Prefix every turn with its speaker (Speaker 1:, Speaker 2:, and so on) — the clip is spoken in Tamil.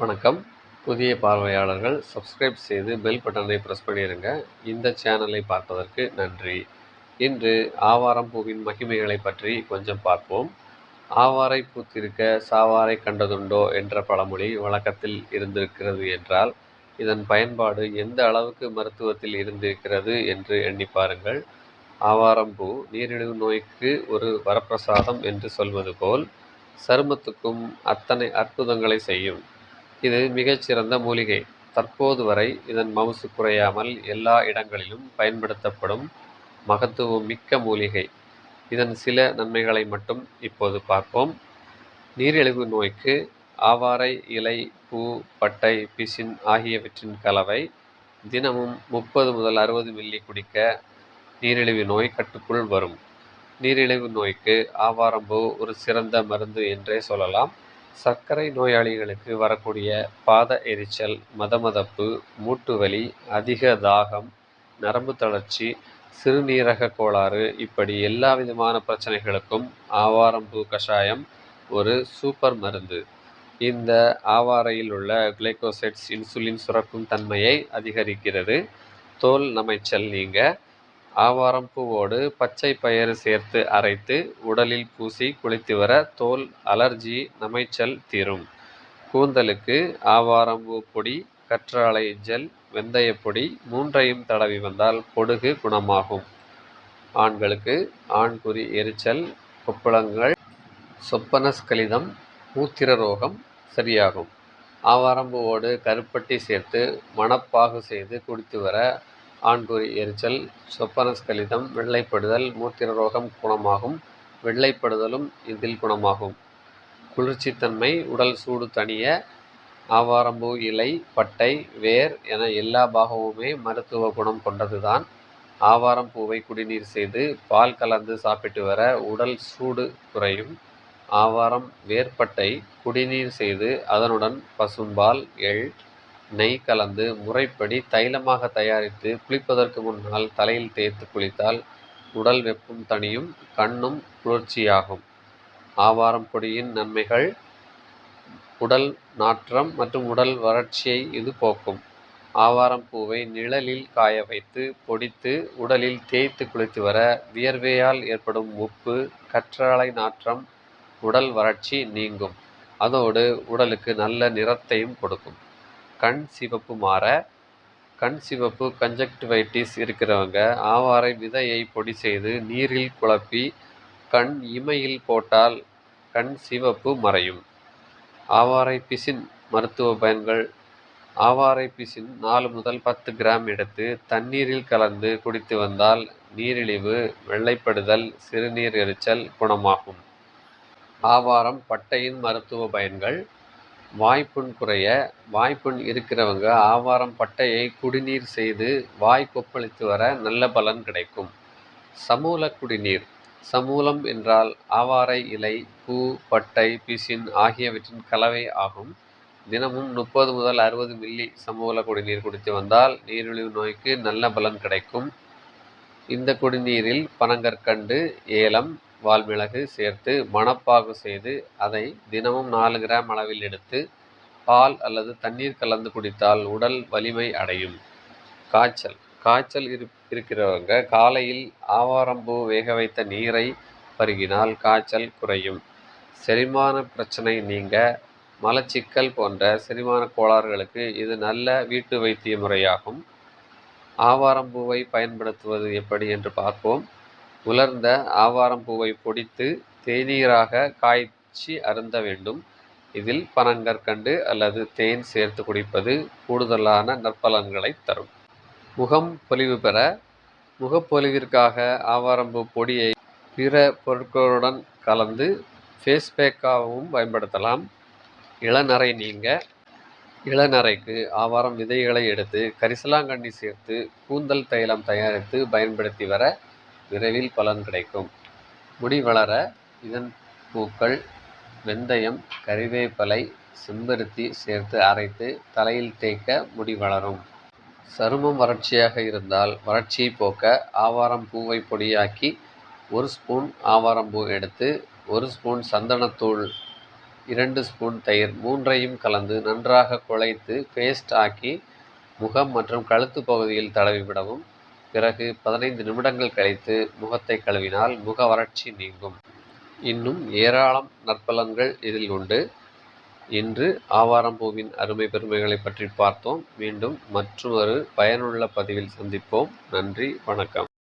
Speaker 1: வணக்கம். புதிய பார்வையாளர்கள் சப்ஸ்கிரைப் செய்து பெல் பட்டனை ப்ரெஸ் பண்ணிடுங்க இந்த சேனலை பார்ப்பதற்கு நன்றி. இன்று ஆவாரம் பூவின் மகிமைகளை பற்றி கொஞ்சம் பார்ப்போம். ஆவாரை பூத்திருக்க சாவாரை கண்டதுண்டோ என்ற பழமொழி வழக்கத்தில் இருந்திருக்கிறது என்றால் இதன் பயன்பாடு எந்த அளவுக்கு மருத்துவத்தில் இருந்திருக்கிறது என்று எண்ணி பாருங்கள். ஆவாரம்பூ நீரிழிவு நோய்க்கு ஒரு வரப்பிரசாதம் என்று சொல்வது போல் சருமத்துக்கும் அத்தனை அற்புதங்களை செய்யும். இது மிகச்சிறந்த மூலிகை. தற்போது வரை இதன் மவுசு குறையாமல் எல்லா இடங்களிலும் பயன்படுத்தப்படும் மகத்துவம் மிக்க மூலிகை. இதன் சில நன்மைகளை மட்டும் இப்போது பார்ப்போம். நீரிழிவு நோய்க்கு ஆவாரை இலை பூ பட்டை பிசின் ஆகியவற்றின் கலவை தினமும் முப்பது முதல் அறுபது மில்லி குடிக்க நீரிழிவு நோய் கட்டுக்குள் வரும். நீரிழிவு நோய்க்கு ஆவாரம்பூ ஒரு சிறந்த மருந்து என்றே சொல்லலாம். சர்க்கரை நோயாளிகளுக்கு வரக்கூடிய பாத எரிச்சல் மதமதப்பு மூட்டு வலி அதிக தாகம் நரம்பு தளர்ச்சி சிறுநீரக கோளாறு இப்படி எல்லா விதமான பிரச்சனைகளுக்கும் ஆவாரம்பூ கஷாயம் ஒரு சூப்பர் மருந்து. இந்த ஆவாரையில் உள்ள குளைக்கோசைட்ஸ் இன்சுலின் சுரக்கும் தன்மையை அதிகரிக்கிறது. தோல் நமைச்சல் நீங்க ஆவாரம் பூவோடு பச்சை பயறு சேர்த்து அரைத்து உடலில் பூசி குளித்து வர தோல் அலர்ஜி நமைச்சல் தீரும். கூந்தலுக்கு ஆவாரம்பூ பொடி கற்றாழை ஜெல் வெந்தயப்பொடி மூன்றையும் தடவி வந்தால் பொடுகு குணமாகும். ஆண்களுக்கு ஆண்குறி எரிச்சல் கொப்பளங்கள் சொப்பனஸ்கலிதம் மூத்திர ரோகம் சரியாகும் ஆவாரம்பூவோடு கருப்பட்டி சேர்த்து மணப்பாகு செய்து குடித்து வர ஆண்குறி எரிச்சல் சொப்பனஸ் கலிதம் வெள்ளைப்படுதல் மூத்திர ரோகம் குணமாகும் வெள்ளைப்படுதலும் இதில் குணமாகும். குளிர்ச்சித்தன்மை உடல் சூடு தணிய ஆவாரம்பூ இலை பட்டை வேர் என எல்லா பாகமுமே மருத்துவ குணம் கொண்டதுதான். ஆவாரம் பூவை குடிநீர் செய்து பால் கலந்து சாப்பிட்டு வர உடல் சூடு குறையும். ஆவாரம் வேர்பட்டை குடிநீர் செய்து அதனுடன் பசும்பால் எள் நெய் கலந்து முறைப்படி தைலமாக தயாரித்து குளிப்பதற்கு முன்னால் தலையில் தேய்த்து குளித்தால் உடல் வெப்பம் தணியும் கண்ணும் குளிர்ச்சியாகும். ஆவாரம் பொடியின் நன்மைகள் உடல் நாற்றம் மற்றும் உடல் வறட்சியை இது போக்கும். ஆவாரம் பூவை நிழலில் காய வைத்து பொடித்து உடலில் தேய்த்து குளித்து வர வியர்வையால் ஏற்படும் உப்பு கற்றாழை நாற்றம் உடல் வறட்சி நீங்கும். அதோடு உடலுக்கு நல்ல நிறத்தையும் கொடுக்கும். கண் சிவப்பு மாற கண் சிவப்பு கன்ஜக்டிவைட்டிஸ் இருக்கிறவங்க ஆவாரை விதையை பொடி செய்து நீரில் குழப்பி கண் இமையில் போட்டால் கண் சிவப்பு மறையும். ஆவாரை பிசின் மருத்துவ பயன்கள் ஆவாரை பிசின் நாலு முதல் பத்து கிராம் எடுத்து தண்ணீரில் கலந்து குடித்து வந்தால் நீரிழிவு வெள்ளைப்படுதல் சிறுநீர் எரிச்சல் குணமாகும். ஆவாரம் பட்டையின் மருத்துவ பயன்கள் வாய்ப்புண் குறைய வாய்ப்புண் இருக்கிறவங்க ஆவாரம் பட்டையை குடிநீர் செய்து வாய் கொப்பளித்து வர நல்ல பலன் கிடைக்கும். சமூல குடிநீர் சமூலம் என்றால் ஆவாரை இலை பூ பட்டை பிசின் ஆகியவற்றின் கலவை ஆகும். தினமும் முப்பது முதல் அறுபது மில்லி சமூல குடிநீர் குடித்து வந்தால் நீரிழிவு நோய்க்கு நல்ல பலன் கிடைக்கும். இந்த குடிநீரில் பனங்கற்கண்டு ஏலம் வால்மிளகு சேர்த்து மணப்பாகு செய்து அதை தினமும் நாலு கிராம் அளவில் எடுத்து பால் அல்லது தண்ணீர் கலந்து குடித்தால் உடல் வலிமை அடையும். காய்ச்சல். காய்ச்சல் இரு இருக்கிறவங்க காலையில் ஆவாரம்பூ வேக வைத்த நீரை பருகினால் காய்ச்சல் குறையும். செரிமான பிரச்சனை நீங்க மலச்சிக்கல் போன்ற செரிமான கோளாறுகளுக்கு இது நல்ல வீட்டு வைத்திய முறையாகும். ஆவாரம்பூவை பயன்படுத்துவது எப்படி என்று பார்ப்போம். உலர்ந்த ஆவாரம்பூவை பொடித்து தேநீராக காய்ச்சி அருந்த வேண்டும். இதில் பனங்கற்கண்டு அல்லது தேன் சேர்த்து குடிப்பது கூடுதலான நற்பலன்களை தரும். முகம் பொலிவு பெற முகப்பொலிவிற்காக ஆவாரம்பூ பொடியை பிற பொருட்களுடன் கலந்து ஃபேஸ் பேக்காகவும் பயன்படுத்தலாம். இளநரை நீங்க இளநரைக்கு ஆவாரம் விதைகளை எடுத்து கரிசலாங்கண்ணி சேர்த்து கூந்தல் தைலம் தயாரித்து பயன்படுத்தி வர விரைவில் பலன் கிடைக்கும். முடி வளர இதன் பூக்கள் வெந்தயம் கறிவேப்பலை செம்பருத்தி சேர்த்து அரைத்து தலையில் தேய்க்க முடி வளரும். சருமம் வறட்சியாக இருந்தால் வறட்சியை போக்க ஆவாரம் பூவை பொடியாக்கி ஒரு ஸ்பூன் ஆவாரம் பூ எடுத்து ஒரு ஸ்பூன் சந்தனத்தூள் இரண்டு ஸ்பூன் தயிர் மூன்றையும் கலந்து நன்றாக குழைத்து பேஸ்ட் ஆக்கி முகம் மற்றும் கழுத்து பகுதியில் தடவி விடவும் பிறகு பதினைந்து நிமிடங்கள் கழித்து முகத்தை கழுவினால் முக வறட்சி நீங்கும். இன்னும் ஏராளம் நற்பலன்கள் இதில் உண்டு. இன்று ஆவாரம்பூவின் அருமை பெருமைகளை பற்றி பார்த்தோம். மீண்டும் மற்றொரு பயனுள்ள பதிவில் சந்திப்போம். நன்றி வணக்கம்.